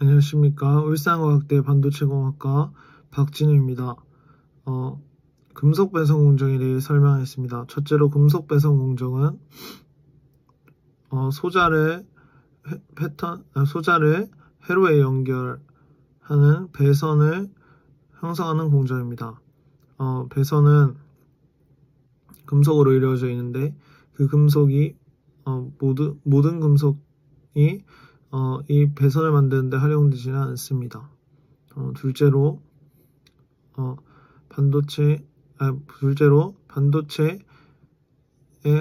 안녕하십니까. 울산과학대 반도체공학과 박진우입니다. 어, 금속 배선 공정에 대해 설명하겠습니다. 첫째로 금속 배선 공정은 어, 소자를 회- 패턴 아, 소자를 회로에 연결하는 배선을 형성하는 공정입니다. 어, 배선은 금속으로 이루어져 있는데 그 금속이 어, 모든 모든 금속이 어, 이 배선을 만드는데 활용되지는 않습니다. 어, 둘째로 어, 반도체 아, 둘째로 반도체에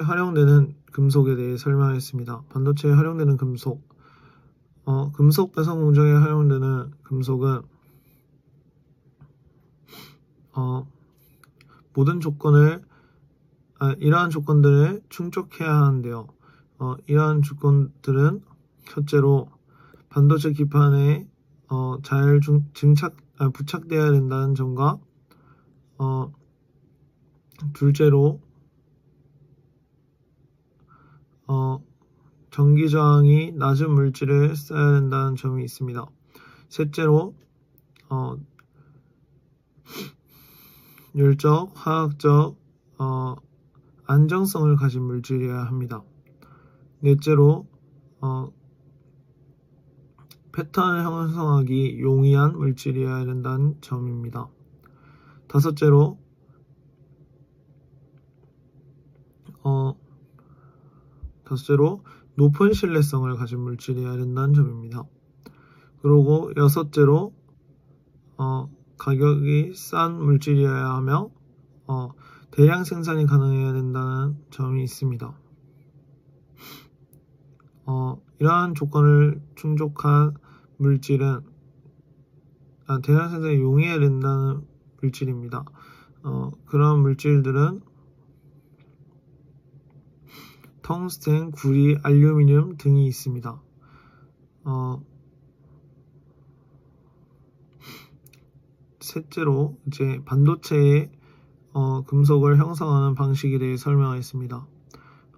활용되는 금속에 대해 설명하겠습니다. 반도체에 활용되는 금속 어, 금속 배선 공정에 활용되는 금속은 어, 모든 조건을 아, 이러한 조건들을 충족해야 하는데요. 어, 이러한 조건들은 첫째로 반도체 기판에 어, 잘 중, 증착 아, 부착되어야 된다는 점과 어, 둘째로 어, 전기 저항이 낮은 물질을 써야 된다는 점이 있습니다. 셋째로 어, 율적, 화학적 어, 안정성을 가진 물질이어야 합니다. 넷째로 어, 패턴을 형성하기 용이한 물질이어야 된다는 점입니다. 다섯째로 어, 다섯째로 높은 신뢰성을 가진 물질이어야 된다는 점입니다. 그리고 여섯째로 어, 가격이 싼 물질이어야 하며 어, 대량 생산이 가능해야 된다는 점이 있습니다. 어, 이러한 조건을 충족한 물질은 아, 생산이 용이해야 된다는 물질입니다. 어, 그런 물질들은 텅스텐, 구리, 알루미늄 등이 있습니다. 어, 셋째로 이제 반도체의 어, 금속을 형성하는 방식에 대해 설명하겠습니다.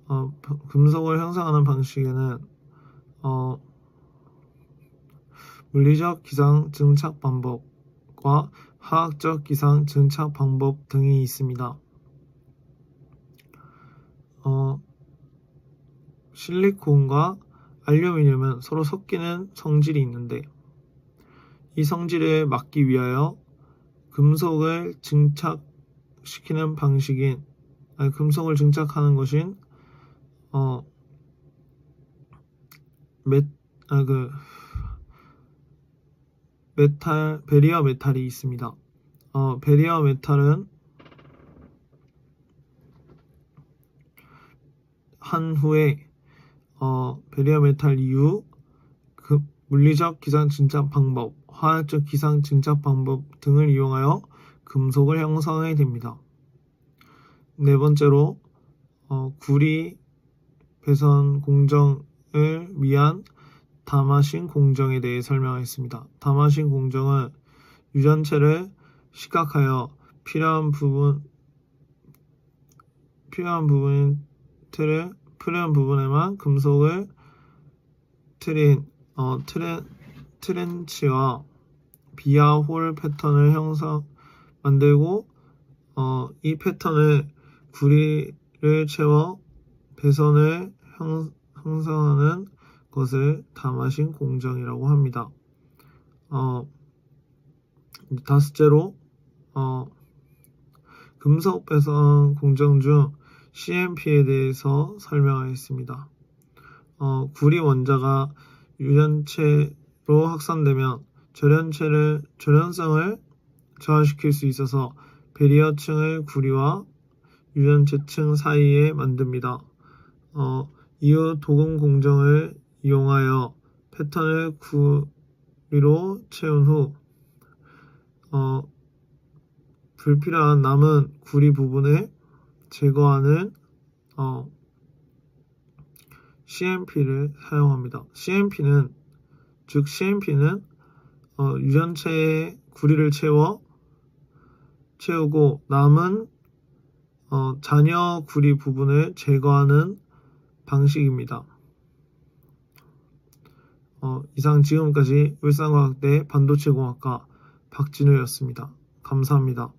어, 바- 금속을 형성하는 방식에는 어, 물리적 기상 증착 방법과 화학적 기상 증착 방법 등이 있습니다. 어, 실리콘과 알루미늄은 서로 섞이는 성질이 있는데 이 성질을 막기 위하여 금속을 증착시키는 방식인 아니, 금속을 증착하는 것인 어 메, 아, 그, 메탈, 베리어 메탈이 있습니다. 어, 베리어 메탈은 한 후에 어, 베리어 메탈 이후 그 물리적 기상 증착 방법, 화학적 기상 증착 방법 등을 이용하여 금속을 형성하게 됩니다. 네 번째로 어, 구리 배선 공정을 위한 다마신 공정에 대해 설명하겠습니다. 다마신 공정은 유전체를 시각하여 필요한 부분 필요한 부분 틀을 필요한 부분에만 금속을 트린 어, 트렌 트렌치와 비아 홀 패턴을 형성 만들고 어, 이 패턴을 구리를 채워 배선을 형, 형성하는 것을 담아신 공정이라고 합니다. 어, 다섯째로 어, 금속 배선 공정 중 CMP에 대해서 설명하겠습니다. 어, 구리 원자가 유전체로 확산되면 절연체를 절연성을 저하시킬 수 있어서 베리어층을 구리와 유전체층 사이에 만듭니다. 어, 이후 도금 공정을 이용하여 패턴을 구리로 채운 후 어, 불필요한 남은 구리 부분을 제거하는 어, CMP를 사용합니다. CMP는 즉 CMP는 어, 유전체에 구리를 채워 채우고 남은 어, 잔여 구리 부분을 제거하는 방식입니다. 어, 이상 지금까지 울산과학대 반도체공학과 박진우였습니다. 감사합니다.